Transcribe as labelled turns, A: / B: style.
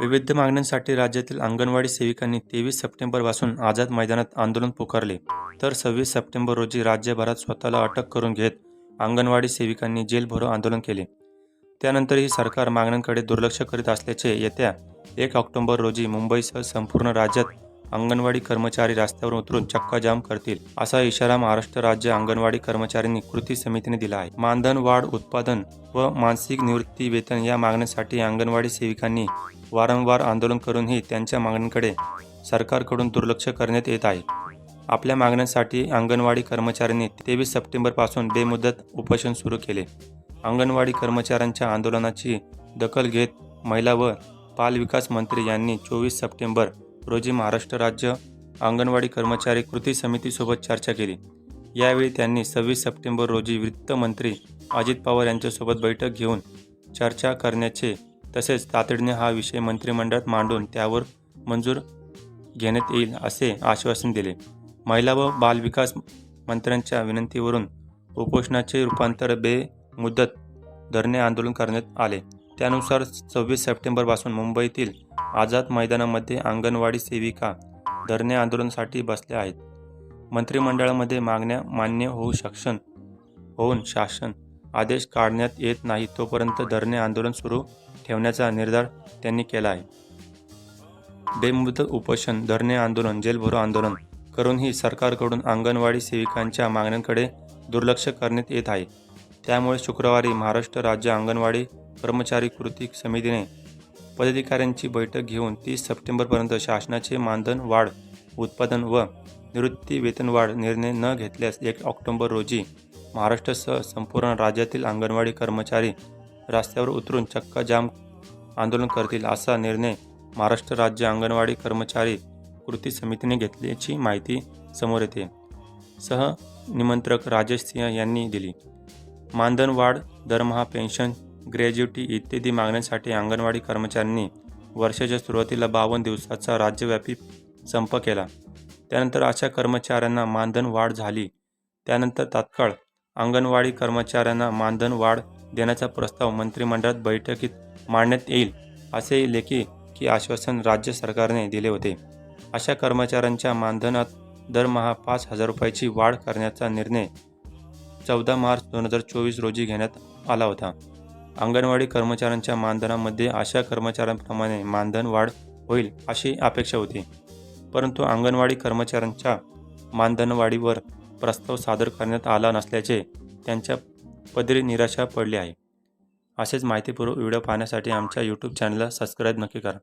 A: विविध मागण्यांसाठी राज्यातील अंगणवाडी सेविकांनी तेवीस सप्टेंबरपासून आझाद मैदानात आंदोलन पुकारले. तर सव्वीस सप्टेंबर रोजी राज्यभरात स्वतःला अटक करून घेत अंगणवाडी सेविकांनी जेल भरो आंदोलन केले. त्यानंतरही सरकार मागण्यांकडे दुर्लक्ष करीत असल्याचे येत्या एक ऑक्टोबर रोजी मुंबईसह संपूर्ण राज्यात अंगणवाडी कर्मचारी रस्त्यावर उतरून चक्काजाम करतील असा इशारा महाराष्ट्र राज्य अंगणवाडी कर्मचाऱ्यांनी कृती समितीने दिला आहे. मानधन वाढ उत्पादन व मानसिक निवृत्ती वेतन या मागण्यासाठी अंगणवाडी सेविकांनी वारंवार आंदोलन करूनही त्यांच्या मागण्यांकडे सरकारकडून दुर्लक्ष करण्यात येत आहे. आपल्या मागण्यांसाठी अंगणवाडी कर्मचाऱ्यांनी तेवीस सप्टेंबरपासून बेमुदत उपोषण सुरू केले. अंगणवाडी कर्मचाऱ्यांच्या आंदोलनाची दखल घेत महिला व बालविकास मंत्री यांनी चोवीस सप्टेंबर रोजी महाराष्ट्र राज्य अंगणवाडी कर्मचारी कृती समितीसोबत चर्चा केली. यावेळी त्यांनी सव्वीस सप्टेंबर रोजी वित्तमंत्री अजित पवार यांच्यासोबत बैठक घेऊन चर्चा करण्याचे तसेच तातडीने हा विषय मंत्रिमंडळात मांडून त्यावर मंजूर घेण्यात येईल असे आश्वासन दिले. महिला व बालविकास मंत्र्यांच्या विनंतीवरून उपोषणाचे रूपांतर बेमुदत धरणे आंदोलन करण्यात आले. त्यानुसार सव्वीस सप्टेंबरपासून मुंबईतील आझाद मैदानामध्ये अंगणवाडी सेविका धरणे आंदोलनासाठी बसल्या आहेत. मंत्रिमंडळामध्ये मागण्या मान्य होऊ सक्षम होऊन शासन आदेश काढण्यात येत नाही तोपर्यंत धरणे आंदोलन सुरू ठेवण्याचा निर्धार त्यांनी केला आहे. बेमुदत उपोषण धरणे आंदोलन जेलभरो आंदोलन करूनही सरकारकडून अंगणवाडी सेविकांच्या मागण्यांकडे दुर्लक्ष करण्यात येत आहे. त्यामुळे शुक्रवारी महाराष्ट्र राज्य अंगणवाडी कर्मचारी कृती समितीने पदाधिकाऱ्यांची बैठक घेऊन तीस सप्टेंबरपर्यंत शासनाचे मानधन वाढ उत्पादन व निवृत्ती वेतनवाढ निर्णय न घेतल्यास एक ऑक्टोबर रोजी महाराष्ट्रासह संपूर्ण राज्यातील अंगणवाडी कर्मचारी रस्त्यावर उतरून चक्का जाम आंदोलन करतील असा निर्णय महाराष्ट्र राज्य अंगणवाडी कर्मचारी कृती समितीने घेतल्याची माहिती समोर येते. सह निमंत्रक राजेश सिंह यांनी दिली. मानधन वाढ दरमहा पेन्शन ग्रॅज्युटी इत्यादी मागण्यांसाठी अंगणवाडी कर्मचाऱ्यांनी वर्षाच्या सुरुवातीला बावन्न दिवसाचा राज्यव्यापी संप केला. त्यानंतर अशा कर्मचाऱ्यांना मानधन वाढ झाली. त्यानंतर तात्काळ अंगणवाडी कर्मचाऱ्यांना मानधन वाढ देण्याचा प्रस्ताव मंत्रिमंडळात बैठकीत मांडण्यात येईल असे लेखी की आश्वासन राज्य सरकारने दिले होते. अशा कर्मचाऱ्यांच्या मानधनात दरमहा पाच हजार रुपयाची वाढ करण्याचा निर्णय चौदा मार्च दोन हजार चोवीस रोजी घेण्यात आला होता. अंगणवाडी कर्मचाऱ्यांच्या मानधनामध्ये अशा कर्मचाऱ्यांप्रमाणे मानधन वाढ होईल अशी अपेक्षा होती. परंतु अंगणवाडी कर्मचाऱ्यांच्या मानधनवाढीवर प्रस्ताव सादर करण्यात आला नसल्याचे त्यांच्या पदरी निराशा पडली आहे. असेच माहितीपूर्वक व्हिडिओ पाहण्यासाठी आमच्या यूट्यूब चॅनलला सबस्क्राईब नक्की करा.